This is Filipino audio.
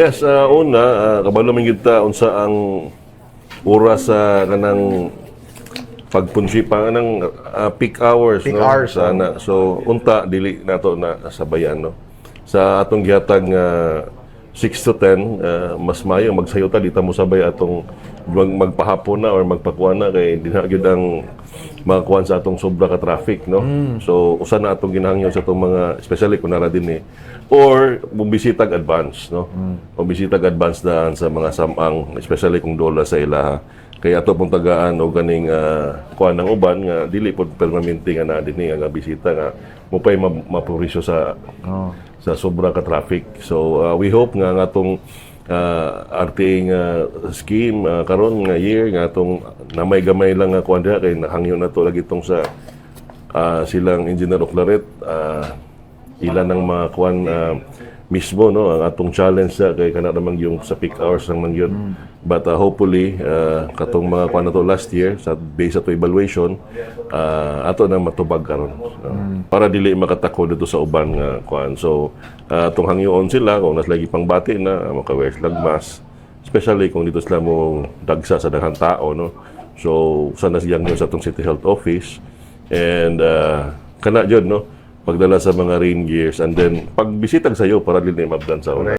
Yes, uh, una, uh, kabalo man gyud ta unsa ang oras sa kanang pagpunsi pa ng peak hours Peak no hours, sana. So unta dili nato na sabayan no. Sa atong gihatag nga 6 to 10 uh, mas mayo magsayo ta di ta mo sabay atong mag, magpahapon na or magpakuha na kay di na gyud ang makakuha sa atong sobra ka traffic no. So usa na atong ginahangyo sa atong mga especially kung nara din eh or bumisitag advance no. Bumisitag advance daan sa mga samang especially kung dola sa ilaha kay ato pong tagaan o ganing uh, kuan ng uban nga dili pod permanente nga na dinhi nga bisita nga mo pay ma- mapurisyo sa sa sobra ka traffic. So uh, we hope nga nga atong uh, RTA nga scheme uh, karon nga year nga atong namay gamay lang nga kuan kay nahangyo na to lagi tong sa ah, silang engineer Oclaret uh, ilan ng mga kuan ah, mismo no ang atong challenge sa kay kana namang yung sa peak hours lang man yun but ah, hopefully ah, katong mga kuan to last year sa base sa to evaluation ah, ato na matubag karon. No? para dili makatako dito sa uban nga kuan so ah, atong hangyoon sila kung nas lagi pang bati na maka-wear sila mask especially kung dito sila mo dagsa sa daghang tao no. So sana siyang sa atong city health office. And uh, kana jud no pagdala sa mga rain gears and then pagbisitag sa iyo para dili mabdan sa una